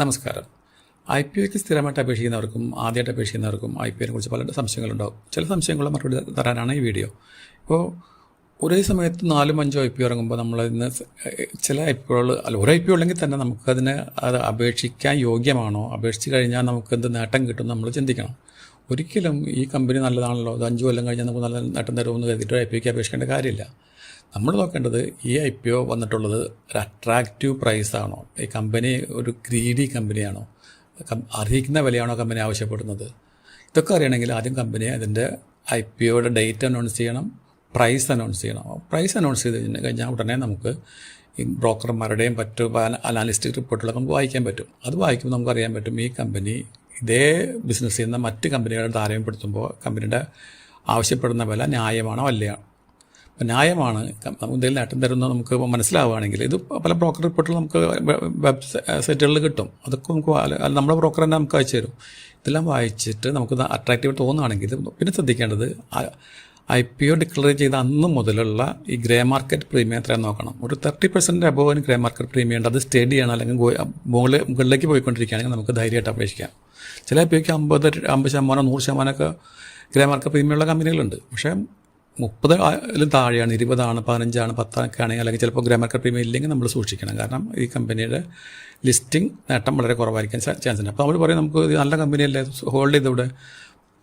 നമസ്കാരം. I P ഒക്ക് സ്ഥിരമായിട്ട് അപേക്ഷിക്കുന്നവർക്കും ആദ്യമായിട്ട് അപേക്ഷിക്കുന്നവർക്കും ഐ പി ഒനെ കുറിച്ച് പല സംശയങ്ങളുണ്ടാവും. ചില സംശയങ്ങളും മറുപടി തരാനാണ് ഈ വീഡിയോ. ഇപ്പോൾ ഒരേ സമയത്ത് നാലും അഞ്ചോ ഐ പി ഇറങ്ങുമ്പോൾ നമ്മൾ ചില ഐ പി ഒകൾ അല്ല ഒരു ഐ പി ഉള്ളെങ്കിൽ തന്നെ നമുക്കതിന് അത് അപേക്ഷിക്കാൻ യോഗ്യമാണോ? അപേക്ഷിച്ച് കഴിഞ്ഞാൽ നമുക്ക് എന്ത് നേട്ടം കിട്ടും നമ്മൾ ചിന്തിക്കണം. ഒരിക്കലും ഈ കമ്പനി നല്ലതാണല്ലോ അത് അഞ്ച് കൊല്ലം കഴിഞ്ഞാൽ നമുക്ക് നല്ല നേട്ടം തരുമെന്ന് കരുതിയിട്ട് ഐ പി ഒക്ക് അപേക്ഷിക്കേണ്ട കാര്യമില്ല. നമ്മൾ നോക്കേണ്ടത് ഈ ഐ പി ഒ വന്നിട്ടുള്ളത് ഒരു അട്രാക്റ്റീവ് പ്രൈസ് ആണോ? ഈ കമ്പനി ഒരു ഗ്രീഡി കമ്പനിയാണോ അർഹിക്കുന്ന വിലയാണോ കമ്പനി ആവശ്യപ്പെടുന്നത്? ഇതൊക്കെ അറിയണമെങ്കിൽ ആദ്യം കമ്പനി അതിന്റെ ഐ പി ഒയുടെ ഡേറ്റ് അനൗൺസ് ചെയ്യണം പ്രൈസ് അനൗൺസ് ചെയ്യണം. പ്രൈസ് അനൗൺസ് ചെയ്ത് കഴിഞ്ഞ് കഴിഞ്ഞാൽ ഉടനെ നമുക്ക് ഈ ബ്രോക്കർമാരുടെയും മറ്റു അനാലിസ്റ്റിക് റിപ്പോർട്ടുകളൊക്കെ നമുക്ക് വായിക്കാൻ പറ്റും. അത് വായിക്കുമ്പോൾ നമുക്ക് അറിയാൻ പറ്റും ഈ കമ്പനി ഇതേ ബിസിനസ് ചെയ്യുന്ന മറ്റ് കമ്പനികളെ താരതമ്യപ്പെടുത്തുമ്പോൾ കമ്പനിയുടെ ആവശ്യപ്പെടുന്ന വില ന്യായമാണോ അല്ലയാണോ? ന്യായമാണ്. എന്തെങ്കിലും നേട്ടം തരുന്നത് നമുക്ക് മനസ്സിലാവുകയാണെങ്കിൽ ഇത് പല ബ്രോക്കർ റിപ്പോർട്ടുകൾ നമുക്ക് വെബ്സൈറ്റുകളിൽ കിട്ടും. അതൊക്കെ നമുക്ക് നമ്മുടെ ബ്രോക്കർ തന്നെ നമുക്ക് അയച്ചു തരും. ഇതെല്ലാം വായിച്ചിട്ട് നമുക്ക് അട്രാക്റ്റീവ് തോന്നുകയാണെങ്കിൽ പിന്നെ ശ്രദ്ധിക്കേണ്ടത് ഐ പി ഒ ഡിക്ലെയർ ചെയ്ത അന്ന് മുതലുള്ള ഈ ഗ്രേ മാർക്കറ്റ് പ്രീമിയം എത്രയാണ് നോക്കണം. ഒരു തേർട്ടി പെർസെന്റ് അബോവിന് ഗ്രേ മാർക്കറ്റ് പ്രീമിയം ഉണ്ട്. അത് സ്റ്റഡി ആണ് അല്ലെങ്കിൽ മുകളിൽ മുകളിലേക്ക് പോയിക്കൊണ്ടിരിക്കുകയാണെങ്കിൽ നമുക്ക് ധൈര്യമായിട്ട് അപേക്ഷിക്കാം. ചില ഐ പി ഒക്ക് അമ്പത് അമ്പത് ശതമാനം നൂറ് ശതമാനമൊക്കെ ഗ്രേ മാർക്കറ്റ് പ്രീമിയമുള്ള കമ്പനികളുണ്ട്. പക്ഷേ മുപ്പത് ലും താഴെയാണ് ഇരുപതാണ് പതിനഞ്ചാണ് പത്തൊക്കെ ആണെങ്കിൽ അല്ലെങ്കിൽ ചിലപ്പോൾ ഗ്രാമർ പ്രീമിയം ഇല്ലെങ്കിൽ നമ്മൾ സൂക്ഷിക്കണം. കാരണം ഈ കമ്പനിയുടെ ലിസ്റ്റിംഗ് നേട്ടം വളരെ കുറവായിരിക്കാൻ ചാൻസ് ഉണ്ട്. അപ്പോൾ അവർ പറയും നമുക്ക് നല്ല കമ്പനിയല്ലേ ഹോൾഡ് ചെയ്തിവിടെ.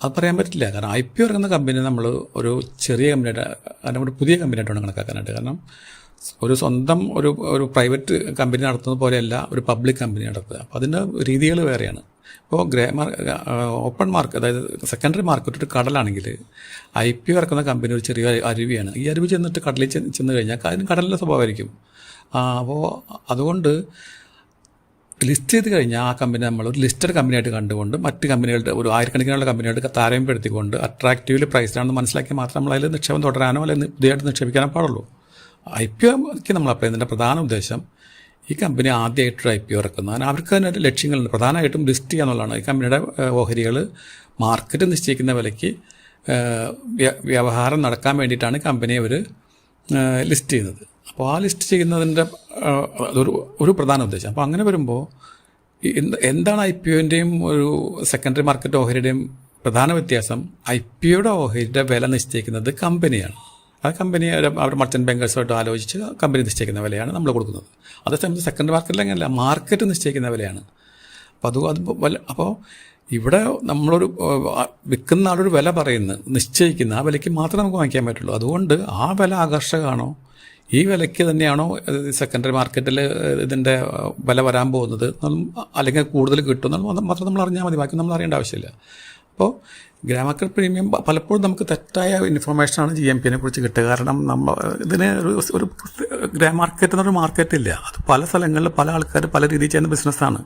അത് പറയാൻ പറ്റില്ല. കാരണം ഐ പി ഇറങ്ങുന്ന കമ്പനി നമ്മൾ ഒരു ചെറിയ കമ്പനിയായിട്ട് കാരണം ഒരു പുതിയ കമ്പനിയായിട്ടാണ് കണക്കാക്കാനായിട്ട്. കാരണം ഒരു സ്വന്തം ഒരു ഒരു പ്രൈവറ്റ് കമ്പനി നടത്തുന്നത് പോലെയല്ല ഒരു പബ്ലിക് കമ്പനി നടത്തുക. അപ്പോൾ അതിന്റെ രീതികൾ വേറെയാണ്. ഇപ്പോൾ ഗ്രേ മാർ ഓപ്പൺ മാർക്ക് അതായത് സെക്കൻഡറി മാർക്കറ്റ് ഒരു കടലാണെങ്കിൽ ഐ പി ഇറക്കുന്ന കമ്പനി ഒരു ചെറിയ അരുവിയാണ്. ഈ അരുവി ചെന്നിട്ട് കടലിൽ ചെന്ന് കഴിഞ്ഞാൽ അതിന് കടലിന്റെ സ്വഭാവമായിരിക്കും. അപ്പോൾ അതുകൊണ്ട് ലിസ്റ്റ് ചെയ്ത് കഴിഞ്ഞാൽ ആ കമ്പനി നമ്മൾ ഒരു ലിസ്റ്റഡ് കമ്പനിയായിട്ട് കണ്ടുകൊണ്ട് മറ്റ് കമ്പനികളുടെ ഒരു ആയിരക്കണക്കിനുള്ള കമ്പനികളുടെ താരതമ്യപ്പെടുത്തിക്കൊണ്ട് അട്രാക്റ്റീവ്ലി പ്രൈസ്ഡാണെന്ന് മനസ്സിലാക്കി മാത്രം നമ്മൾ അതിൽ നിക്ഷേപം തുടരാനോ അല്ലെങ്കിൽ പുതിയതായിട്ട് നിക്ഷേപിക്കാനോ പാടുള്ളൂ. ഐ പി ഒക്ക് നമ്മൾ അപ്ലൈ ചെയ്യുന്നതിന്റെ പ്രധാന ഉദ്ദേശം ഈ കമ്പനി ആദ്യമായിട്ട് ഐ പി ഒ ഇറക്കുന്നു. അങ്ങനെ അവർക്ക് തന്നെ ഒരു ലക്ഷ്യങ്ങളുണ്ട്. പ്രധാനമായിട്ടും ലിസ്റ്റ് ചെയ്യുക എന്നുള്ളതാണ്. ഈ കമ്പനിയുടെ ഓഹരികൾ മാർക്കറ്റ് നിശ്ചയിക്കുന്ന വിലയ്ക്ക് വ്യവഹാരം നടക്കാൻ വേണ്ടിയിട്ടാണ് കമ്പനി അവർ ലിസ്റ്റ് ചെയ്യുന്നത്. അപ്പോൾ ആ ലിസ്റ്റ് ചെയ്യുന്നതിന്റെ അതൊരു ഒരു പ്രധാന ഉദ്ദേശം. അപ്പോൾ അങ്ങനെ വരുമ്പോൾ എന്ത് എന്താണ് ഐ പി ഒന്റെയും ഒരു സെക്കൻഡറി മാർക്കറ്റ് ഓഹരിയുടെയും പ്രധാന വ്യത്യാസം? ഐ പി ഒയുടെ ഓഹരിയുടെ വില നിശ്ചയിക്കുന്നത് കമ്പനിയാണ്. ആ കമ്പനി അവർ മർച്ചന്റ് ബാങ്കേഴ്സുമായിട്ട് ആലോചിച്ച് കമ്പനി നിശ്ചയിക്കുന്ന വിലയാണ് നമ്മൾ കൊടുക്കുന്നത്. അതേസമയത്ത് സെക്കൻഡ് മാർക്കറ്റിൽ അങ്ങനെയല്ല മാർക്കറ്റ് നിശ്ചയിക്കുന്ന വിലയാണ്. അപ്പോൾ അത് അത് വല്ല അപ്പോൾ ഇവിടെ നമ്മളൊരു വിൽക്കുന്ന ആളൊരു വില പറയുന്നത് നിശ്ചയിക്കുന്ന ആ വിലയ്ക്ക് മാത്രമേ നമുക്ക് വാങ്ങിക്കാൻ പറ്റുള്ളൂ. അതുകൊണ്ട് ആ വില ആകർഷകമാണോ? ഈ വിലയ്ക്ക് തന്നെയാണോ സെക്കൻഡറി മാർക്കറ്റിൽ ഇതിന്റെ വില വരാൻ പോകുന്നത് അല്ലെങ്കിൽ കൂടുതൽ കിട്ടും എന്നുള്ളത് മാത്രം നമ്മൾ അറിഞ്ഞാൽ മതി. ബാക്കി നമ്മൾ അറിയേണ്ട ആവശ്യമില്ല. അപ്പോൾ ഗ്രാമക്കൽ പ്രീമിയം പലപ്പോഴും നമുക്ക് തെറ്റായ ഇൻഫർമേഷനാണ് ജി എം പിനെ കുറിച്ച് കിട്ടുക. കാരണം നമ്മൾ ഇതിന് ഒരു ഗ്രാം മാർക്കറ്റ് എന്നൊരു മാർക്കറ്റ് ഇല്ല. അത് പല സ്ഥലങ്ങളിൽ പല ആൾക്കാർ പല രീതിയിൽ ചെയ്യുന്ന ബിസിനസ്സാണ്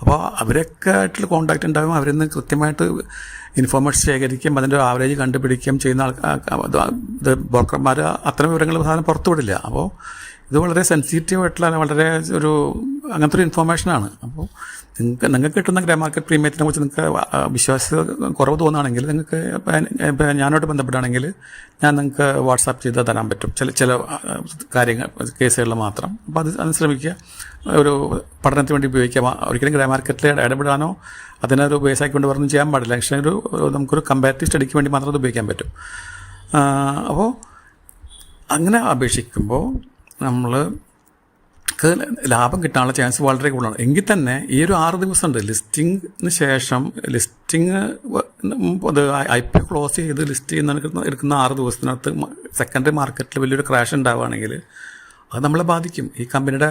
അപ്പോൾ അവരൊക്കെ ആയിട്ടുള്ള കോൺടാക്റ്റ് ഉണ്ടാകും. അവരിന്ന് കൃത്യമായിട്ട് ഇൻഫോർമേഷൻ ശേഖരിക്കുകയും അതിന്റെ ആവറേജ് കണ്ടുപിടിക്കുകയും ചെയ്യുന്ന ആൾക്കാർ ബ്രോക്കർമാർ അത്തരം വിവരങ്ങൾ സാധനം പുറത്തുവിടില്ല. അപ്പോൾ ഇത് വളരെ സെൻസിറ്റീവ് ആയിട്ടുള്ള വളരെ ഒരു അങ്ങനത്തെ ഒരു ഇൻഫോർമേഷനാണ് അപ്പോൾ നിങ്ങൾക്ക് നിങ്ങൾക്ക് കിട്ടുന്ന ഗ്രേ മാർക്കറ്റ് പ്രീമിയത്തിനെ കുറിച്ച് നിങ്ങൾക്ക് വിശ്വാസ്യത കുറവ് തോന്നുകയാണെങ്കിൽ നിങ്ങൾക്ക് ഞാനോട് ബന്ധപ്പെടുകയാണെങ്കിൽ ഞാൻ നിങ്ങൾക്ക് വാട്സാപ്പ് ചെയ്ത് തരാൻ പറ്റും. ചില ചില കാര്യങ്ങൾ കേസുകളിൽ മാത്രം. അപ്പോൾ അത് അത് ശ്രമിക്കുക. ഒരു പഠനത്തിന് വേണ്ടി ഉപയോഗിക്കാം. ഒരിക്കലും ഗ്രേ മാർക്കറ്റിൽ ഇടപെടാനോ അതിനൊരു ബേസാക്കി കൊണ്ട് പറഞ്ഞു ചെയ്യാൻ പാടില്ല. പക്ഷേ ഒരു നമുക്കൊരു കമ്പാരിറ്റീവ് സ്റ്റഡിക്ക് വേണ്ടി മാത്രം അത് ഉപയോഗിക്കാൻ പറ്റും. അപ്പോൾ അങ്ങനെ അപേക്ഷിക്കുമ്പോൾ നമ്മൾ ലാഭം കിട്ടാനുള്ള ചാൻസ് വളരെ കൂടുതലാണ്. എങ്കിൽ തന്നെ ഈ ഒരു ആറ് ദിവസമുണ്ട്. ലിസ്റ്റിങ്ങിന് ശേഷം ലിസ്റ്റിങ് അത് ഐ പി ക്ലോസ് ചെയ്ത് ലിസ്റ്റ് ചെയ്യുന്ന എടുക്കുന്ന ആറ് ദിവസത്തിനകത്ത് സെക്കൻഡറി മാർക്കറ്റിൽ വലിയൊരു ക്രാഷ് ഉണ്ടാവുകയാണെങ്കിൽ അത് നമ്മളെ ബാധിക്കും. ഈ കമ്പനിയുടെ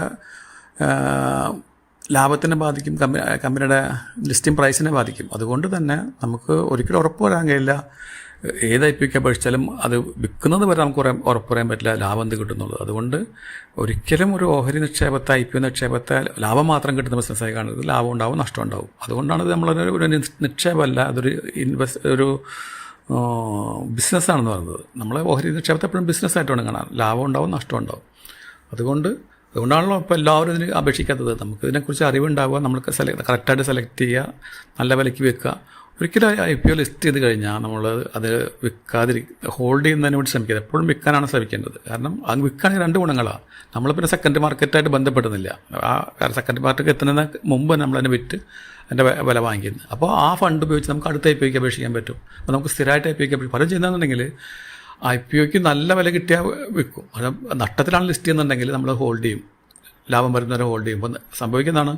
ലാഭത്തിനെ ബാധിക്കും കമ്പനി കമ്പനിയുടെ ലിസ്റ്റിംഗ് പ്രൈസിനെ ബാധിക്കും. അതുകൊണ്ട് തന്നെ നമുക്ക് ഒരിക്കലും ഉറപ്പ് വരാൻ കഴിയില്ല. ഏത് ഐ പിക്ക് അപേക്ഷിച്ചാലും അത് വിൽക്കുന്നത് വരെ നമുക്ക് ഉറ- ഉറപ്പ് പറയാൻ പറ്റില്ല ലാഭം എന്ത് കിട്ടുന്നുള്ളത് അതുകൊണ്ട് ഒരിക്കലും ഒരു ഓഹരി നിക്ഷേപത്തെ ഐ പി നിക്ഷേപത്തെ ലാഭം മാത്രം കിട്ടുന്ന ബിസിനസ്സായി കാണുന്നത് ലാഭം ഉണ്ടാവും നഷ്ടം ഉണ്ടാവും. അതുകൊണ്ടാണ് ഇത് നമ്മളൊരു ഒരു നിക്ഷേപമല്ല അതൊരു ഇൻവെസ്റ്റ് ഒരു ബിസിനസ്സാണെന്ന് പറയുന്നത്. നമ്മൾ ഓഹരി നിക്ഷേപത്തെ എപ്പോഴും ബിസിനസ്സായിട്ടാണ് കാണാൻ. ലാഭം ഉണ്ടാവും നഷ്ടം ഉണ്ടാവും. അതുകൊണ്ട് അതുകൊണ്ടാണല്ലോ ഇപ്പോൾ എല്ലാവരും ഇതിന് അപേക്ഷിക്കാത്തത്. നമുക്ക് ഇതിനെക്കുറിച്ച് അറിവുണ്ടാവുക നമ്മൾക്ക് സെലക്ട് കറക്റ്റായിട്ട് സെലക്ട് ചെയ്യുക നല്ല വിലയ്ക്ക് വെക്കുക ഒരിക്കലും ഐ പി ഒ ലിസ്റ്റ് ചെയ്ത് കഴിഞ്ഞാൽ നമ്മൾ അത് വിൽക്കാതിരി ഹോൾഡ് ചെയ്യുന്നതിന് വേണ്ടി ശ്രമിക്കുന്നത് എപ്പോഴും വിൽക്കാനാണ് ശ്രമിക്കേണ്ടത്. കാരണം അത് വിൽക്കാണെങ്കിൽ രണ്ട് ഗുണങ്ങളാണ്. നമ്മൾ പിന്നെ സെക്കൻഡ് മാർക്കറ്റായിട്ട് ബന്ധപ്പെടുന്നില്ല. ആ സെക്കൻഡ് മാർക്കറ്റ് എത്തുന്നതിന് മുമ്പ് നമ്മൾ അതിനെ വിറ്റ് അതിന്റെ വില വാങ്ങിക്കുന്നത് അപ്പോൾ ആ ഫണ്ട് ഉപയോഗിച്ച് നമുക്ക് അടുത്ത ഐ പി ഒക്ക് അപേക്ഷിക്കാൻ പറ്റും. അപ്പോൾ നമുക്ക് സ്ഥിരമായിട്ട് ഐ പി ഒക്ക് പലരും ചെയ്യുന്നതെന്നുണ്ടെങ്കിൽ ഐ പി ഒക്ക് നല്ല വില കിട്ടിയാൽ വിൽക്കും. അത് നഷ്ടത്തിലാണ് ലിസ്റ്റ് ചെയ്യുന്നുണ്ടെങ്കിൽ നമ്മൾ ഹോൾഡ് ചെയ്യും. ലാഭം വരുന്നവരെ ഹോൾഡ് ചെയ്യും. അപ്പോൾ സംഭവിക്കുന്നതാണ്.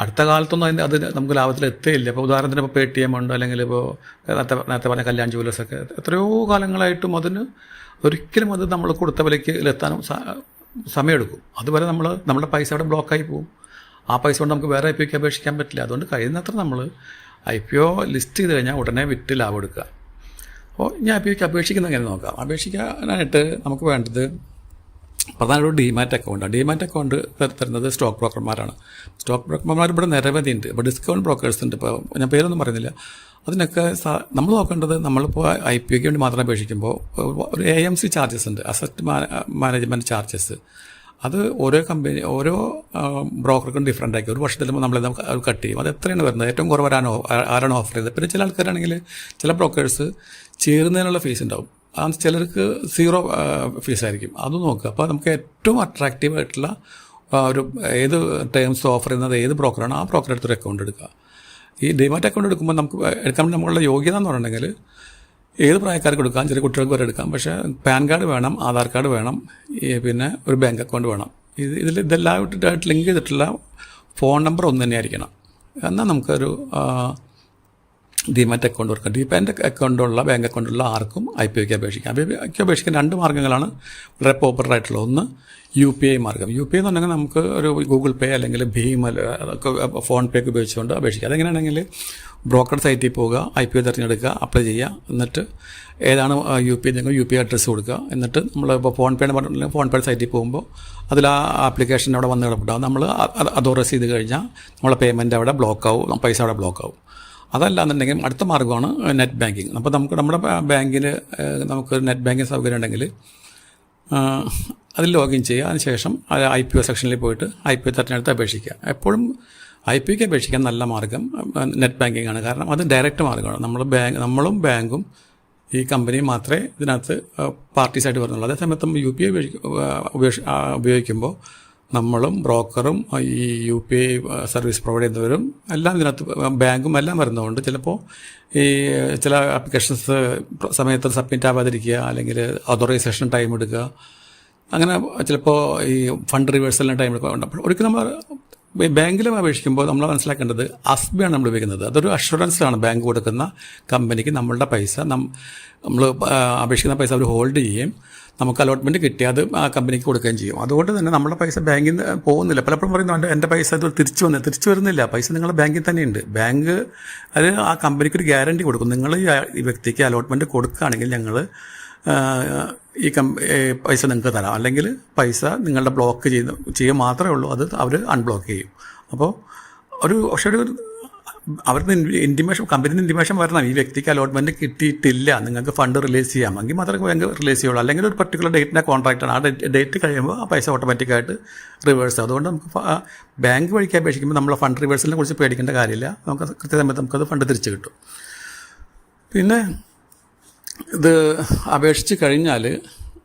അടുത്ത കാലത്തൊന്നും അതിന് അത് നമുക്ക് ലാഭത്തിൽ എത്തുകയില്ല ഇപ്പോൾ ഉദാഹരണത്തിന് ഇപ്പോൾ പേ ടി എം ഉണ്ട് അല്ലെങ്കിൽ ഇപ്പോൾ നേരത്തെ നേരത്തെ പറഞ്ഞ കല്യാൺ ജുവലേഴ്സൊക്കെ എത്രയോ കാലങ്ങളായിട്ടും അതിന് ഒരിക്കലും അത് നമ്മൾ കൊടുത്ത വിലയ്ക്ക് എത്താനും സമയമെടുക്കും. അതുവരെ നമ്മൾ നമ്മുടെ പൈസ അവിടെ ബ്ലോക്കായി പോകും. ആ പൈസ കൊണ്ട് നമുക്ക് വേറെ ഐ പി ഒക്ക് അപേക്ഷിക്കാൻ പറ്റില്ല. അതുകൊണ്ട് കഴിയുന്നത്ര നമ്മൾ ഐ പി ഒ ലിസ്റ്റ് ചെയ്ത് കഴിഞ്ഞാൽ ഉടനെ വിറ്റ് ലാഭം എടുക്കുക. അപ്പോൾ ഞാൻ ഒക്ക് അപേക്ഷിക്കുന്നത് എങ്ങനെ നോക്കാം. അപേക്ഷിക്കാനായിട്ട് നമുക്ക് വേണ്ടത് പ്രധാനമായിട്ടും ഡിമാറ്റ് അക്കൗണ്ടാണ് ഡിമാറ്റ് അക്കൗണ്ട് തരുന്നത് സ്റ്റോക്ക് ബ്രോക്കർമാരാണ് സ്റ്റോക്ക് ബ്രോക്കർമാർ ഇവിടെ നിരവധി ഉണ്ട് ഇപ്പോൾ ഡിസ്കൗണ്ട് ബ്രോക്കേഴ്സ് ഉണ്ട്. ഇപ്പോൾ ഞാൻ പേരൊന്നും പറയുന്നില്ല. അതിനൊക്കെ നമ്മൾ നോക്കേണ്ടത് നമ്മളിപ്പോൾ ഐ പി ഒക്ക് വേണ്ടി മാത്രം അപേക്ഷിക്കുമ്പോൾ ഒരു എ എം സി ചാർജസ് ഉണ്ട്. അസറ്റ് മാനേജ്മെന്റ് ചാർജസ് അത് ഓരോ കമ്പനി ഓരോ ബ്രോക്കർക്കും ഡിഫറന്റ് ആയിരിക്കും. ഒരു വർഷത്തിൽ നമ്മൾ അത് കട്ട് ചെയ്യും. അത് എത്രയാണ് വരുന്നത്? ഏറ്റവും കുറവരാണോ ആരാണോ ഓഫർ ചെയ്തത്? പിന്നെ ചില ആൾക്കാരാണെങ്കിൽ ചില ബ്രോക്കേഴ്സ് ചേരുന്നതിനുള്ള ഫീസ് ഉണ്ടാവും. ആ ചിലർക്ക് സീറോ ഫീസ് ആയിരിക്കും. അത് നോക്കുക. അപ്പോൾ നമുക്ക് ഏറ്റവും അട്രാക്റ്റീവ് ആയിട്ടുള്ള ഒരു ഏത് ടേംസ് ഓഫർ ചെയ്യുന്നത് ഏത് ബ്രോക്കറാണ് ആ ബ്രോക്കറെടുത്തൊരു അക്കൗണ്ട് എടുക്കുക. ഈ ഡിമാറ്റ് അക്കൗണ്ട് എടുക്കുമ്പോൾ നമുക്ക് എടുക്കാൻ നമ്മളുടെ യോഗ്യത എന്ന് പറഞ്ഞിട്ടുണ്ടെങ്കിൽ ഏത് പ്രായക്കാർക്ക് എടുക്കാം? ചെറിയ കുട്ടികൾക്ക് വരെ എടുക്കാം. പക്ഷേ പാൻ കാർഡ് വേണം ആധാർ കാർഡ് വേണം പിന്നെ ഒരു ബാങ്ക് അക്കൗണ്ട് വേണം. ഇത് ഇതിൽ ഇതെല്ലാം ഇട്ടിട്ടായിട്ട് ലിങ്ക് ചെയ്തിട്ടുള്ള ഫോൺ നമ്പർ ഒന്ന് തന്നെ ആയിരിക്കണം എന്നാൽ നമുക്കൊരു ഡിമാറ്റ് അക്കൗണ്ട് കൊടുക്കാം. ഡിമാറ്റ് അക്കൗണ്ടുള്ള ബാങ്ക് അക്കൗണ്ടുള്ള ആർക്കും ഐ പി ഒക്ക് അപേക്ഷിക്കാം. ഐ പി ഒക്ക് അപേക്ഷിക്കാൻ രണ്ട് മാർഗങ്ങളാണ് വളരെ പോപ്പുലർ ഒന്ന് യു പി ഐ മാർഗം യു പി ഐ എന്ന് പറഞ്ഞാൽ നമുക്ക് ഒരു ഗൂഗിൾ പേ അല്ലെങ്കിൽ ഭീം ഫോൺ പേ ഒക്കെ ഉപയോഗിച്ചുകൊണ്ട് അപേക്ഷിക്കാം. അതെങ്ങനെയാണെങ്കിൽ ബ്രോക്കർ സൈറ്റിൽ പോവുക ഐ പി ഒ തിരഞ്ഞെടുക്കുക അപ്ലൈ ചെയ്യുക എന്നിട്ട് ഏതാണ് യു പി നിങ്ങൾ യു പി അഡ്രസ്സ് കൊടുക്കുക. എന്നിട്ട് നമ്മൾ ഇപ്പോൾ ഫോൺ പേ പറഞ്ഞിട്ടുണ്ടെങ്കിൽ ഫോൺ പേ സൈറ്റിൽ പോകുമ്പോൾ അതിൽ ആ ആപ്ലിക്കേഷൻ അവിടെ വന്ന് കിടപ്പുണ്ടാവും നമ്മൾ അതോറൈസ് ചെയ്ത് കഴിഞ്ഞാൽ നമ്മളെ പേയ്മെന്റ് അവിടെ ബ്ലോക്ക് ആവും പൈസ അവിടെ ബ്ലോക്ക് ആവും. അതല്ല എന്നുണ്ടെങ്കിൽ അടുത്ത മാർഗമാണ് നെറ്റ് ബാങ്കിങ് അപ്പോൾ നമുക്ക് നമ്മുടെ ബാങ്കിൽ നമുക്ക് നെറ്റ് ബാങ്കിങ് സൗകര്യം ഉണ്ടെങ്കിൽ അതിൽ ലോഗിൻ ചെയ്യുക. അതിനുശേഷം ഐ പി ഒ സെക്ഷനിൽ പോയിട്ട് ഐ പി ഒ തിരഞ്ഞെടുത്ത് അപേക്ഷിക്കുക. എപ്പോഴും ഐ പി ഒക്കെ അപേക്ഷിക്കാൻ നല്ല മാർഗം നെറ്റ് ബാങ്കിങ് ആണ്. കാരണം അത് ഡയറക്റ്റ് മാർഗമാണ് നമ്മൾ ബാങ്ക് നമ്മളും ബാങ്കും ഈ കമ്പനി മാത്രമേ ഇതിനകത്ത് പാർട്ടീസായിട്ട് വരുന്നുള്ളൂ. അതേസമയത്തും യു പി ഐ ഉപയോഗിക്കുമ്പോൾ നമ്മളും ബ്രോക്കറും ഈ U P I service provide ചെയ്യുന്നവരും എല്ലാം ഇതിനകത്ത് ബാങ്കും എല്ലാം വരുന്നതുകൊണ്ട് ചിലപ്പോൾ ഈ ചില ആപ്ലിക്കേഷൻസ് സമയത്ത് സബ്മിറ്റ് ആവാതിരിക്കുക അല്ലെങ്കിൽ അതോറൈസേഷൻ ടൈം എടുക്കുക. അങ്ങനെ ചിലപ്പോൾ ഈ ഫണ്ട് റിവേഴ്സലിന് ടൈം എടുക്കുക. ഒരിക്കലും നമ്മൾ ബാങ്കിലും അപേക്ഷിക്കുമ്പോൾ നമ്മൾ മനസ്സിലാക്കേണ്ടത് അസ്ബിയാണ് നമ്മൾ ഉപയോഗിക്കുന്നത്. അതൊരു അഷുറൻസാണ് ബാങ്ക് കൊടുക്കുന്ന കമ്പനിക്ക് നമ്മളുടെ പൈസ നമ്മൾ അപേക്ഷിക്കുന്ന പൈസ അവർ ഹോൾഡ് ചെയ്യുകയും നമുക്ക് അലോട്ട്മെന്റ് കിട്ടി അത് ആ കമ്പനിക്ക് കൊടുക്കുകയും ചെയ്യും. അതുകൊണ്ട് തന്നെ നമ്മുടെ പൈസ ബാങ്കിൽ നിന്ന് പോകുന്നില്ല. പലപ്പോഴും പറയുന്നു എന്റെ പൈസ ഇത് തിരിച്ചു വന്ന് തിരിച്ചു വരുന്നില്ല. പൈസ നിങ്ങളുടെ ബാങ്കിൽ തന്നെയുണ്ട്. ബാങ്ക് അത് ആ കമ്പനിക്ക് ഒരു ഗ്യാരണ്ടി കൊടുക്കും. നിങ്ങൾ ഈ വ്യക്തിക്ക് അലോട്ട്മെന്റ് കൊടുക്കുകയാണെങ്കിൽ ഞങ്ങൾ ഈ കം പൈസ നിങ്ങൾക്ക് തരാം. അല്ലെങ്കിൽ പൈസ നിങ്ങളുടെ ബ്ലോക്ക് ചെയ്ത് ചെയ്യുക മാത്രമേ ഉള്ളൂ. അത് അവർ അൺബ്ലോക്ക് ചെയ്യും. അപ്പോൾ ഒരു പക്ഷെ ഒരു അവരുടെ ഇന്റിമേഷൻ കമ്പനിയുടെ ഇന്റിമേഷൻ വരണം. ഈ വ്യക്തിക്ക് അലോട്ട്മെന്റ് കിട്ടിയിട്ടില്ല. നിങ്ങൾക്ക് ഫണ്ട് റിലീസ് ചെയ്യാം. എങ്കിൽ മാത്രമേ ബാങ്ക് റിലീസ് ചെയ്യുള്ളൂ. അല്ലെങ്കിൽ ഒരു പർട്ടിക്കുലർ ഡേറ്റിന്റെ കോൺട്രാക്റ്റാണ് ആ ഡേറ്റ് കഴിയുമ്പോൾ ആ പൈസ ഓട്ടോമാറ്റിക്കായിട്ട് റിവേഴ്സ് അതുകൊണ്ട് നമുക്ക് ബാങ്ക് വഴിക്ക് അപേക്ഷിക്കുമ്പോൾ നമ്മളെ ഫണ്ട് റിവേഴ്സലിനെ കുറിച്ച് പേടിക്കേണ്ട കാര്യമില്ല. നമുക്ക് കൃത്യസമയത്ത് നമുക്കത് ഫണ്ട് തിരിച്ചു കിട്ടും. പിന്നെ ഇത് അപേക്ഷിച്ച് കഴിഞ്ഞാൽ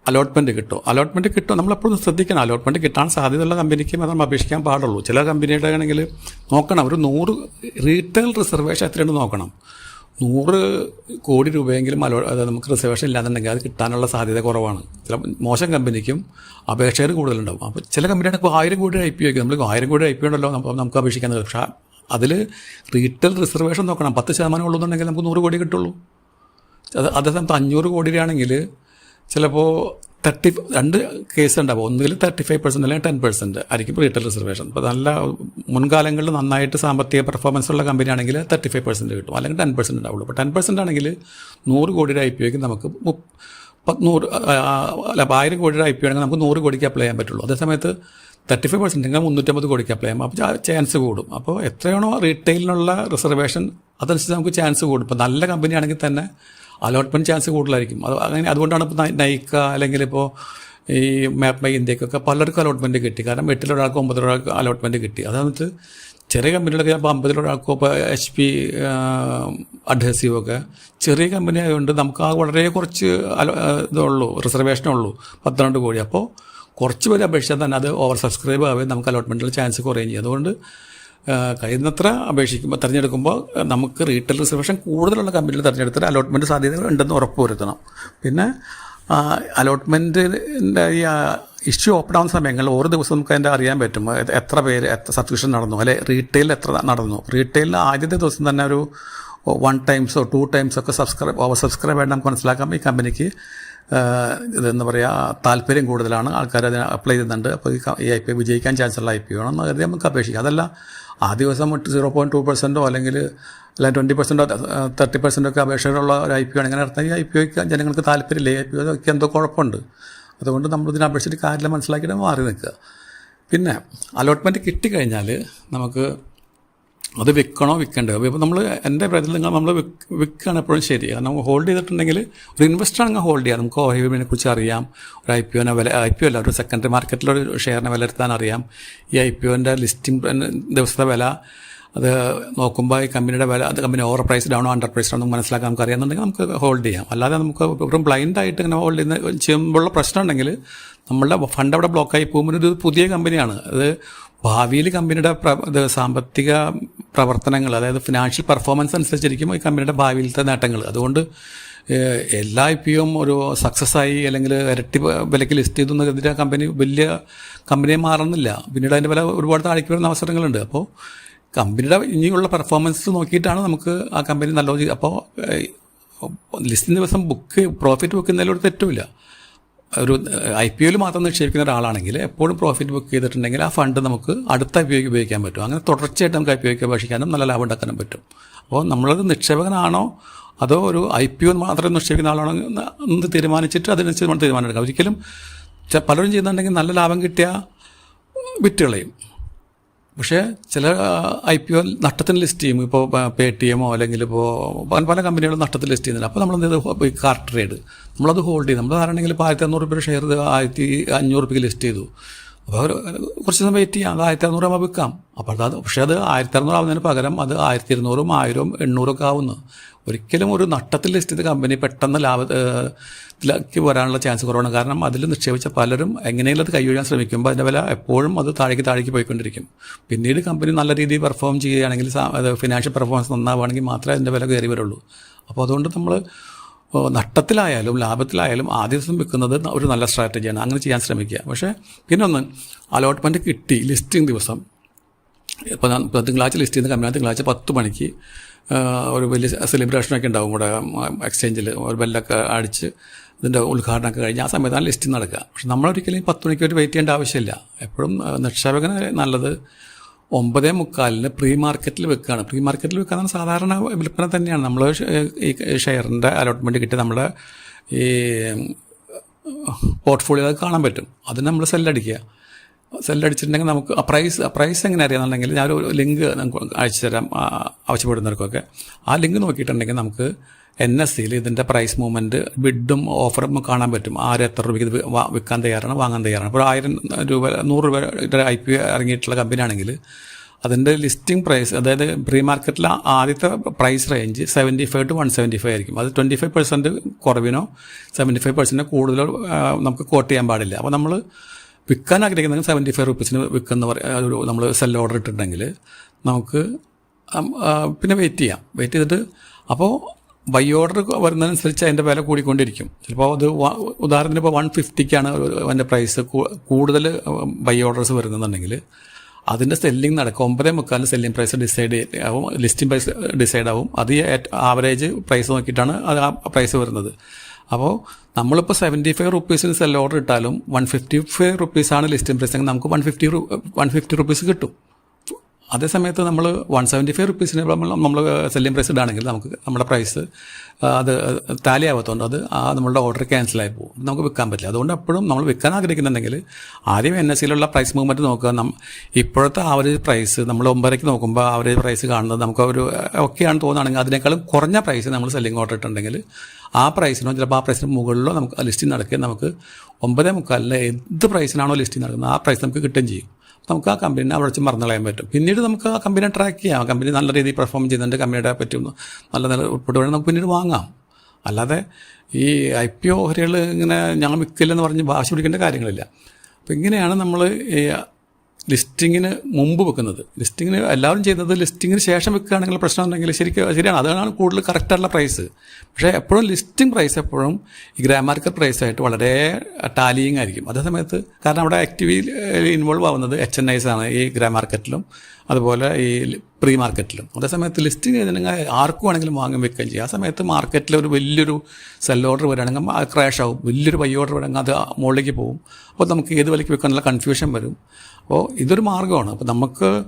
അലോട്ട്മെന്റ് കിട്ടും. അലോട്ട്മെന്റ് കിട്ടും. നമ്മളെപ്പോഴും ശ്രദ്ധിക്കണം. അലോട്ട്മെന്റ് കിട്ടാൻ സാധ്യതയുള്ള കമ്പനിക്ക് മാത്രം അപേക്ഷിക്കാൻ പാടുള്ളൂ. ചില കമ്പനിയുടെ ആണെങ്കിൽ നോക്കണം. ഒരു നൂറ് റീറ്റെയിൽ റിസർവേഷൻ എത്രയുണ്ട് നോക്കണം. നൂറ് കോടി രൂപയെങ്കിലും അലോ നമുക്ക് റിസർവേഷൻ ഇല്ലാന്നുണ്ടെങ്കിൽ അത് കിട്ടാനുള്ള സാധ്യത കുറവാണ്. ചില മോശം കമ്പനിക്കും അപേക്ഷകർ കൂടുതലുണ്ടാവും. അപ്പോൾ ചില കമ്പനിയുടെ ഇപ്പോൾ ആയിരം കോടി ഐ പി ഒക്കെ നമ്മൾ ആയിരം കോടി ഐ പി ഉണ്ടല്ലോ നമുക്ക് അപേക്ഷിക്കാൻ പക്ഷേ അതിൽ റീറ്റെയിൽ റിസർവേഷൻ നോക്കണം. പത്ത് ശതമാനം ഉള്ളതെന്നുണ്ടെങ്കിൽ നമുക്ക് നൂറ് കോടി കിട്ടുള്ളൂ. അത് അതേസമയത്ത് അഞ്ഞൂറ് കോടി രൂപയാണെങ്കിൽ ചിലപ്പോൾ തേർട്ടി രണ്ട് കേസ് ഉണ്ടാവും. ഒന്നുകിൽ തേർട്ടി ഫൈവ് പെർസെന്റ് അല്ലെങ്കിൽ ടെൻ പെർസെന്റ് ആയിരിക്കും റീറ്റെയിൽ റിസർവേഷൻ അപ്പോൾ നല്ല മുൻകാലങ്ങളിൽ നന്നായിട്ട് സാമ്പത്തിക പെർഫോമൻസ് ഉള്ള കമ്പനി ആണെങ്കിൽ തേർട്ടി ഫൈവ് പെർസെന്റ് കിട്ടും. അല്ലെങ്കിൽ ടെൻ പെർസെന്റ് ഉണ്ടാവുള്ളൂ. അപ്പോൾ ടെൻ പെർസെന്റ് ആണെങ്കിൽ നൂറ് കോടിയുടെ ഐ പി ഒക്ക് നമുക്ക് നൂറ് അല്ല ആയിരം ആയിരം കോടിയുടെ ഐ പി ആണെങ്കിൽ നമുക്ക് നൂറ് കോടിക്ക് അപ്ലൈ ചെയ്യാൻ പറ്റുള്ളൂ. അതേസമയത്ത് തേർട്ടി ഫൈവ് പെർസെന്റ് എങ്കിൽ മുന്നൂറ്റമ്പത് കോടിക്ക് അപ്ലൈ ചെയ്യാം. അപ്പോൾ ചാൻസ് കൂടും. അപ്പോൾ എത്രയാണോ റീറ്റെയിലിനുള്ള റിസർവേഷൻ അതനുസരിച്ച് നമുക്ക് ചാൻസ് കൂടും. ഇപ്പോൾ നല്ല കമ്പനി ആണെങ്കിൽ തന്നെ അലോട്ട്മെന്റ് ചാൻസ് കൂടുതലായിരിക്കും. അത് അങ്ങനെ അതുകൊണ്ടാണ് ഇപ്പോൾ നൈക്ക അല്ലെങ്കിൽ ഇപ്പോൾ ഈ മാപ്പ് മൈ ഇന്ത്യക്കൊക്കെ പലർക്കും അലോട്ട്മെന്റ് കിട്ടി. കാരണം എട്ടിലൊരാൾക്ക് ഒമ്പതിലൊരാൾക്ക് അലോട്ട്മെന്റ് കിട്ടി. അതായത് ചെറിയ കമ്പനികളൊക്കെ ഇപ്പോൾ അമ്പതിലൊരാൾക്കോ ഇപ്പോൾ എച്ച് പി അഡ്ഹസീവൊക്കെ ചെറിയ കമ്പനി ആയതുകൊണ്ട് നമുക്ക് ആ വളരെ കുറച്ച് ഇതുള്ളൂ റിസർവേഷനേ ഉള്ളൂ. പന്ത്രണ്ട് കോടി. അപ്പോൾ കുറച്ച് പേര് അപേക്ഷിച്ചാൽ തന്നെ അത് ഓവർ സബ്സ്ക്രൈബ് ആവുകയും നമുക്ക് അലോട്ട്മെന്റിൽ ചാൻസ് കുറയുകയും ചെയ്യും. അതുകൊണ്ട് കഴിയുന്നത്ര അപേക്ഷിക്കുമ്പോൾ തിരഞ്ഞെടുക്കുമ്പോൾ നമുക്ക് റീറ്റെയിൽ റിസർവേഷൻ കൂടുതലുള്ള കമ്പനികൾ തിരഞ്ഞെടുത്തിട്ട് അലോട്ട്മെന്റ് സാധ്യതകൾ ഉണ്ടെന്ന് ഉറപ്പ് വരുത്തണം പിന്നെ അലോട്ട്മെന്റിന്റെ ഈ ഇഷ്യൂ ഓപ്പൺ ആവുന്ന സമയങ്ങളിൽ ഓരോ ദിവസം നമുക്ക് അതിന്റെ അറിയാൻ പറ്റും. എത്ര പേര് എത്ര സബ്സ്ക്രിപ്ഷൻ നടന്നു അല്ലെ റീറ്റെയിൽ എത്ര നടന്നു. റീറ്റെയിലിൽ ആദ്യത്തെ ദിവസം തന്നെ ഒരു വൺ ടൈംസോ ടു ടൈംസോ ഒക്കെ സബ്സ്ക്രൈബ് ഓവർ സബ്സ്ക്രൈബ് ആയിട്ട് നമുക്ക് മനസ്സിലാക്കാം ഈ കമ്പനിക്ക് ഇതെന്താ പറയുക താല്പര്യം കൂടുതലാണ്. ആൾക്കാർ അതിന് അപ്ലൈ ചെയ്യുന്നുണ്ട്. അപ്പോൾ ഈ ഐ പി വിജയിക്കാൻ ചാൻസുള്ള ഐ പി ആണെന്ന് കരുതി നമുക്ക് അപേക്ഷിക്കാം. അതല്ല ആ ദിവസം സീറോ പോയിന്റ് ടു പെർസെന്റോ അല്ലെങ്കിൽ അല്ലെങ്കിൽ ട്വന്റി പെർസെന്റോ തേർട്ടി പെർസെന്റോ ഒക്കെ അപേക്ഷകളുള്ള ഒരു ഐ പി ആണെങ്കിൽ അർത്ഥം ഈ ഐ പി ഒക്കെ ജനങ്ങൾക്ക് താല്പര്യമില്ല. ഐ പി ഒക്കെ എന്തോ കുഴപ്പമുണ്ട്. അതുകൊണ്ട് നമ്മൾ ഇതിനെ അപേക്ഷിച്ചിട്ട് കാര്യമില്ല മനസ്സിലാക്കിയിട്ട് മാറി നിൽക്കുക. പിന്നെ അലോട്ട്മെന്റ് കിട്ടിക്കഴിഞ്ഞാൽ നമുക്ക് അത് വിൽക്കണോ വിൽക്കണ്ടോ ഇപ്പോൾ നമ്മൾ എന്റെ അഭിപ്രായത്തിൽ നിങ്ങൾ നമ്മൾ വിൽക്കുകയാണ് എപ്പോഴും ശരി. കാരണം ഹോൾഡ് ചെയ്തിട്ടുണ്ടെങ്കിൽ ഒരു ഇൻവെസ്റ്റർ ആണെങ്കിൽ ഹോൾഡ് ചെയ്യാം. നമുക്ക് ഓഹരിവിനെ കുറിച്ച് അറിയാം. ഒരു ഐ പി ഒനെ വില ഐ പി ഒ അല്ല ഒരു സെക്കൻഡറി മാർക്കറ്റിലൊരു ഷെയറിനെ വിലയിരുത്താൻ അറിയാം. ഈ ഐ പി ഒന്റെ ലിസ്റ്റിംഗ് ദിവസത്തെ വില അത് നോക്കുമ്പോൾ ഈ കമ്പനിയുടെ വില അത് കമ്പനി ഓവർ പ്രൈസ്ഡ് ആണോ അണ്ടർ പ്രൈസ്ഡ് ആണോ മനസ്സിലാക്കാൻ നമുക്ക് അറിയാമെന്നുണ്ടെങ്കിൽ നമുക്ക് ഹോൾഡ് ചെയ്യാം. അല്ലാതെ നമുക്ക് ബ്ലൈൻഡ് ആയിട്ട് ഇങ്ങനെ ഹോൾഡ് ചെയ്യുന്ന ചെയ്യുമ്പോഴുള്ള പ്രശ്നം ഉണ്ടെങ്കിൽ നമ്മളുടെ ഫണ്ട് അവിടെ ബ്ലോക്കായി പോകുമ്പോൾ ഒരു പുതിയ കമ്പനിയാണ് അത് ഭാവിയിൽ കമ്പനിയുടെ ഇത് സാമ്പത്തിക പ്രവർത്തനങ്ങൾ അതായത് ഫിനാൻഷ്യൽ പെർഫോമൻസ് അനുസരിച്ചിരിക്കും ഈ കമ്പനിയുടെ ഭാവിയിലത്തെ നേട്ടങ്ങൾ. അതുകൊണ്ട് എല്ലാ ഐ പിയും ഒരു സക്സസ് ആയി അല്ലെങ്കിൽ ഇരട്ടി വിലയ്ക്ക് ലിസ്റ്റ് ചെയ്തു എന്ന് കരുതിയിട്ട് ആ കമ്പനി വലിയ കമ്പനിയെ മാറുന്നില്ല. പിന്നീട് അതിന്റെ വില ഒരുപാട് താഴേക്ക് വരുന്ന അവസരങ്ങളുണ്ട്. അപ്പോൾ കമ്പനിയുടെ ഇനിയുള്ള പെർഫോമൻസ് നോക്കിയിട്ടാണ് നമുക്ക് ആ കമ്പനി നല്ല അപ്പോൾ ലിസ്റ്റിംഗ് ദിവസം ബുക്ക് പ്രോഫിറ്റ് ബുക്ക് ഒരു തെറ്റുമില്ല. ഒരു ഐ പി ഒയിൽ മാത്രം നിക്ഷേപിക്കുന്ന ഒരാളാണെങ്കിൽ എപ്പോഴും പ്രോഫിറ്റ് ബുക്ക് ചെയ്തിട്ടുണ്ടെങ്കിൽ ആ ഫണ്ട് നമുക്ക് അടുത്ത ഐ പി ഒക്ക് ഉപയോഗിക്കാൻ പറ്റും. അങ്ങനെ തുടർച്ചയായിട്ട് നമുക്ക് ഐ പി ഒക്ക് അപേക്ഷിക്കാനും നല്ല ലാഭം ഉണ്ടാക്കാനും പറ്റും. അപ്പോൾ നമ്മളത് നിക്ഷേപകനാണോ അതോ ഒരു ഐ പി ഒ മാത്രം നിക്ഷേപിക്കുന്ന ആളാണോ എന്ന് തീരുമാനിച്ചിട്ട് അതിനനുസരിച്ച് നമ്മൾ തീരുമാനം എടുക്കാം ഒരിക്കലും പലരും ചെയ്യുന്നുണ്ടെങ്കിൽ നല്ല ലാഭം കിട്ടിയ വിറ്റ് കളയും. പക്ഷേ ചില ഐ പി ഒ നഷ്ടത്തിന് ലിസ്റ്റ് ചെയ്യും. ഇപ്പോൾ പേ ടി എമ്മോ അല്ലെങ്കിൽ ഇപ്പോൾ പല പല കമ്പനികളും നഷ്ടത്തിൽ ലിസ്റ്റ് ചെയ്യുന്നുണ്ട്. അപ്പോൾ നമ്മൾ എന്ത് ഈ കാർ ട്രേഡ് നമ്മളത് ഹോൾഡ് ചെയ്യും നമ്മൾ ആരാണെങ്കിൽ ഇപ്പോൾ ആയിരത്തി അഞ്ഞൂറ് രൂപയുടെ ഷെയർ ആയിരത്തി അഞ്ഞൂറ് രൂപയ്ക്ക് ലിസ്റ്റ് ചെയ്തു. അപ്പോൾ കുറച്ച് സമയം വെയിറ്റ് ചെയ്യാം. അത് ആയിരത്തി അറുന്നൂറ് ആകുമ്പോൾ വിൽക്കാം. അപ്പോൾ അത് പക്ഷേ അത് ആയിരത്തി അറുന്നൂറ് ആവുന്നതിന് പകരം അത് ആയിരത്തി ഇരുന്നൂറും ആയിരവും എണ്ണൂറും ഒക്കെ ആവുന്നു. ഒരിക്കലും ഒരു നട്ടത്തിൽ ലിസ്റ്റ് ചെയ്ത കമ്പനി പെട്ടെന്ന് ലാഭത്തിലേക്ക് വരാനുള്ള ചാൻസ് കുറവാണ്. കാരണം അതിൽ നിക്ഷേപിച്ച പലരും എങ്ങനെയെങ്കിലും അത് കൈയൊഴിയാൻ ശ്രമിക്കുമ്പോൾ അതിന്റെ വില എപ്പോഴും അത് താഴേക്ക് താഴേക്ക് പോയിക്കൊണ്ടിരിക്കും. പിന്നീട് കമ്പനി നല്ല രീതിയിൽ പെർഫോം ചെയ്യുകയാണെങ്കിൽ ഫിനാൻഷ്യൽ പെർഫോമൻസ് നന്നാവുകയാണെങ്കിൽ മാത്രമേ അതിന്റെ വില കയറി വരുള്ളൂ. അപ്പോൾ അതുകൊണ്ട് നമ്മൾ നട്ടത്തിലായാലും ലാഭത്തിലായാലും ആദ്യ ദിവസം വിൽക്കുന്നത് ഒരു നല്ല സ്ട്രാറ്റജിയാണ് അങ്ങനെ ചെയ്യാൻ ശ്രമിക്കുക. പക്ഷേ പിന്നെ ഒന്ന് അലോട്ട്മെന്റ് കിട്ടി ലിസ്റ്റിംഗ് ദിവസം. ഇപ്പോൾ തിങ്കളാഴ്ച ലിസ്റ്റ് ചെയ്യുന്ന കമ്പനി തിങ്കളാഴ്ച പത്ത് മണിക്ക് ഒരു വലിയ സെലിബ്രേഷനൊക്കെ ഉണ്ടാവും കൂടെ എക്സ്ചേഞ്ചിൽ ഒരു ബെല്ലൊക്കെ അടിച്ച് ഇതിന്റെ ഉദ്ഘാടനമൊക്കെ കഴിഞ്ഞ് ആ സമയത്താണ് ലിസ്റ്റ് നടക്കുക. പക്ഷെ നമ്മളൊരിക്കലും പത്ത് മണിക്ക് ഒരു വെയിറ്റ് ചെയ്യേണ്ട ആവശ്യമില്ല. എപ്പോഴും നിക്ഷേപകന് നല്ലത് ഒമ്പതേ മുക്കാലിന് പ്രീ മാർക്കറ്റിൽ വെക്കുകയാണ് പ്രീ മാർക്കറ്റിൽ വെക്കാന്ന് സാധാരണ വിൽപ്പന തന്നെയാണ്. നമ്മൾ ഈ ഷെയറിന്റെ അലോട്ട്മെന്റ് കിട്ടി നമ്മുടെ ഈ പോർട്ട്ഫോളിയോ കാണാൻ പറ്റും. അത് നമ്മൾ സെല്ലടിക്കുക സെല്ലടിച്ചിട്ടുണ്ടെങ്കിൽ നമുക്ക് ആ പ്രൈസ് പ്രൈസ് എങ്ങനെ അറിയാമെന്നുണ്ടെങ്കിൽ ഞാനൊരു ലിങ്ക് നമുക്ക് അയച്ചു തരാം ആവശ്യപ്പെടുന്നവർക്കൊക്കെ. ആ ലിങ്ക് നോക്കിയിട്ടുണ്ടെങ്കിൽ നമുക്ക് എൻ എസ് സിയിൽ ഇതിന്റെ പ്രൈസ് മൂവ്മെന്റ് ബിഡും ഓഫറും കാണാൻ പറ്റും. ആര് എത്ര രൂപയ്ക്ക് ഇത് വിൽക്കാൻ തയ്യാറാണ് വാങ്ങാൻ തയ്യാറാണ്. ഇപ്പോൾ ആയിരം രൂപ നൂറ് രൂപയുടെ ഐ പി ഇറങ്ങിയിട്ടുള്ള കമ്പനി ആണെങ്കിൽ അതിന്റെ ലിസ്റ്റിംഗ് പ്രൈസ് അതായത് പ്രീ മാർക്കറ്റിലെ ആദ്യത്തെ price range seventy five to one seventy five ആയിരിക്കും. അത് ട്വന്റി ഫൈവ് പെർസെന്റ് കുറവിനോ സെവന്റി ഫൈവ് പെർസെന്റ് കൂടുതലോ നമുക്ക് കോട്ട് ചെയ്യാൻ പാടില്ല. അപ്പോൾ നമ്മൾ വിൽക്കാൻ ആഗ്രഹിക്കുന്നെങ്കിൽ സെവന്റി ഫൈവ് റുപ്പീസിന് വിൽക്കുന്ന നമ്മൾ സെൽ ഓർഡർ ഇട്ടിട്ടുണ്ടെങ്കിൽ നമുക്ക് പിന്നെ വെയിറ്റ് ചെയ്യാം. വെയിറ്റ് ചെയ്തിട്ട് അപ്പോൾ ബൈ ഓർഡർ വരുന്നതനുസരിച്ച് അതിന്റെ വില കൂടിക്കൊണ്ടിരിക്കും. ചിലപ്പോൾ അത് ഉദാഹരണത്തിന് ഇപ്പോൾ വൺ ഫിഫ്റ്റിക്കാണ് അതിന്റെ പ്രൈസ് കൂടുതൽ ബൈ ഓർഡേഴ്സ് വരുന്നുണ്ടെങ്കിൽ അതിന്റെ സെല്ലിംഗ് നടക്കും. ഒമ്പതേ മുക്കാലിന് സെല്ലിംഗ് പ്രൈസ് ഡിസൈഡ് ആവും ലിസ്റ്റിംഗ് പ്രൈസ് ഡിസൈഡ് ആവും. അത് ആവറേജ് പ്രൈസ് നോക്കിയിട്ടാണ് അത് ആ പ്രൈസ് വരുന്നത്. അപ്പോൾ നമ്മളിപ്പോൾ സെവന്റി ഫൈവ് റുപ്പീസിന് സെൽ ഓർഡർ ഇട്ടാലും വൺ ഫിഫ്റ്റി ഫൈവ് റുപ്പീസാണ് ലിസ്റ്റിംഗ് പ്രൈസ് എങ്കിൽ നമുക്ക് one fifty one fifty rupees കിട്ടും. അതേ സമയത്ത് നമ്മൾ വൺ സെവന്റി ഫൈവ് റുപ്പീസിന് നമ്മൾ നമ്മൾ സെല്ലിംഗ് പ്രൈസ് ഇടാണെങ്കിൽ നമുക്ക് നമ്മുടെ പ്രൈസ് അത് ടാലി ആവാത്തതുകൊണ്ട് അത് ആ നമ്മളുടെ ഓർഡർ ക്യാൻസലായി പോകും. നമുക്ക് വിൽക്കാൻ പറ്റില്ല. അതുകൊണ്ട് എപ്പോഴും നമ്മൾ വിൽക്കാൻ ആഗ്രഹിക്കുന്നുണ്ടെങ്കിൽ ആദ്യം എൻ എസ് സിയിലുള്ള പ്രൈസ് മൂവ്മെന്റ് നോക്കുക. നം ഇപ്പോഴത്തെ ആവറേജ് പ്രൈസ് നമ്മൾ ഒമ്പതരയ്ക്ക് നോക്കുമ്പോൾ ആവറേജ് പ്രൈസ് കാണുന്നത് നമുക്ക് ഒരു ഓക്കെയാണ് തോന്നുകയാണെങ്കിൽ അതിനേക്കാളും കുറഞ്ഞ പ്രൈസ് നമ്മൾ സെല്ലിംഗ് ഓർഡർ ഇട്ടുണ്ടെങ്കിൽ ആ പ്രൈസിനോ ചിലപ്പോൾ ആ പ്രൈസിന് മുകളിലോ നമുക്ക് ലിസ്റ്റിംഗ് നടക്കുകയും നമുക്ക് ഒമ്പതേ മുക്കാലിൽ എന്ത് പ്രൈസിനാണോ ലിസ്റ്റിംഗ് നടക്കുന്നത് ആ പ്രൈസ് നമുക്ക് കിട്ടുകയും ചെയ്യും. നമുക്ക് ആ കമ്പനിനെ അവിടെ വെച്ച് മറന്നു കളയാൻ പറ്റും. പിന്നീട് നമുക്ക് ആ കമ്പനിയെ ട്രാക്ക് ചെയ്യാം. ആ കമ്പനി നല്ല രീതിയിൽ പെർഫോം ചെയ്യുന്നുണ്ട് കമ്പനിയുടെ പറ്റും നല്ല നല്ല ഉൾപ്പെടെ നമുക്ക് പിന്നീട് വാങ്ങാം. അല്ലാതെ ഈ ഐ പി ഓഹരികൾ ഇങ്ങനെ ഞങ്ങൾ മിക്കില്ലെന്ന് പറഞ്ഞ് വാശി പിടിക്കേണ്ട കാര്യങ്ങളില്ല. അപ്പോൾ ഇങ്ങനെയാണ് നമ്മൾ ലിസ്റ്റിങ്ങിന് മുമ്പ് വെക്കുന്നത്. ലിസ്റ്റിങ്ങിന് എല്ലാവരും ചെയ്യുന്നത് ലിസ്റ്റിങ്ങിന് ശേഷം വെക്കുകയാണെങ്കിൽ പ്രശ്നം ഉണ്ടെങ്കിൽ ശരിക്കും ശരിയാണ്. അതാണ് കൂടുതൽ കറക്റ്റായിട്ടുള്ള പ്രൈസ് പക്ഷേ എപ്പോഴും ലിസ്റ്റിംഗ് പ്രൈസ് എപ്പോഴും ഈ ഗ്രാമാർക്കർ പ്രൈസായിട്ട് വളരെ ടാലിയിങ് ആയിരിക്കും. അതേ സമയത്ത് കാരണം അവിടെ ആക്ടിവിറ്റിയിൽ ഇൻവോൾവ് ആവുന്നത് എച്ച് എൻ ഐസ് ആണ് ഈ ഗ്രാമാർക്കറ്റിലും അതുപോലെ ഈ പ്രീ മാർക്കറ്റിലും അതേ സമയത്ത് ലിസ്റ്റിംഗ് ചെയ്തിട്ടുണ്ടെങ്കിൽ ആർക്കും വേണമെങ്കിലും വാങ്ങും വെക്കുകയും ചെയ്യും. ആ സമയത്ത് മാർക്കറ്റിൽ ഒരു വലിയൊരു സെൽ ഓർഡർ വരികയാണെങ്കിൽ അത് ക്രാഷ് ആവും. വലിയൊരു ബൈ ഓർഡർ വരികയാണെങ്കിൽ അത് മുകളിലേക്ക് പോകും. അപ്പോൾ നമുക്ക് ഏത് വിലയ്ക്ക് വെക്കാനുള്ള കൺഫ്യൂഷൻ വരും. അപ്പോൾ ഇതൊരു മാർഗമാണ്. അപ്പോൾ നമുക്ക്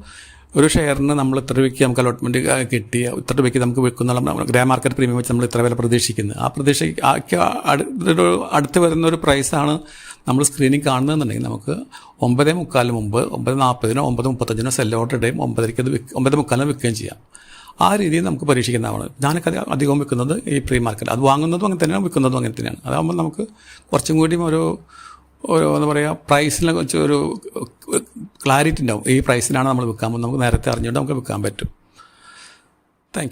ഒരു ഷെയറിന് നമ്മൾ ഇത്ര രൂപയ്ക്ക് നമുക്ക് അലോട്ട്മെന്റ് കിട്ടി ഇത്ര രൂപയ്ക്ക് നമുക്ക് വിൽക്കുന്ന ഗ്രേ മാർക്കറ്റ് പ്രീമിയം വെച്ച് നമ്മൾ ഇത്ര വില പ്രതീക്ഷിക്കുന്നത് ആ പ്രതീക്ഷ അടുത്ത് വരുന്ന ഒരു പ്രൈസാണ് നമ്മൾ സ്ക്രീനിൽ കാണുന്നതെന്നുണ്ടെങ്കിൽ നമുക്ക് ഒമ്പതേ മുക്കാലിന് മുമ്പ് ഒമ്പത് നാൽപ്പതിനോ ഒമ്പത് മുപ്പത്തഞ്ചിനോ സെൽ ഓർഡർ ഇടുകയും ഒമ്പതരയ്ക്ക് അത് വിൽക്ക് ഒമ്പത് മുക്കാലിന് വിൽക്കുകയും ചെയ്യാം. ആ രീതിയിൽ നമുക്ക് പരീക്ഷിക്കുന്നതാണ്. ഞാനൊക്കെ അധികം- അധികവും വിൽക്കുന്നത് ഈ പ്രീ മാർക്കറ്റ് അത് വാങ്ങുന്നതും അങ്ങനെ തന്നെയാണ് വിൽക്കുന്നതും അങ്ങനെ തന്നെയാണ്. അതാകുമ്പോൾ നമുക്ക് കുറച്ചും കൂടിയും ഒരു ഒരു എന്താ പറയുക പ്രൈസിനെ കുറിച്ച് ഒരു ക്ലാരിറ്റി ഉണ്ടാവും. ഈ പ്രൈസിലാണ് നമ്മൾ വിൽക്കാൻ നമുക്ക് നേരത്തെ അറിഞ്ഞുകൊണ്ട് നമുക്ക് വിൽക്കാൻ പറ്റും. താങ്ക്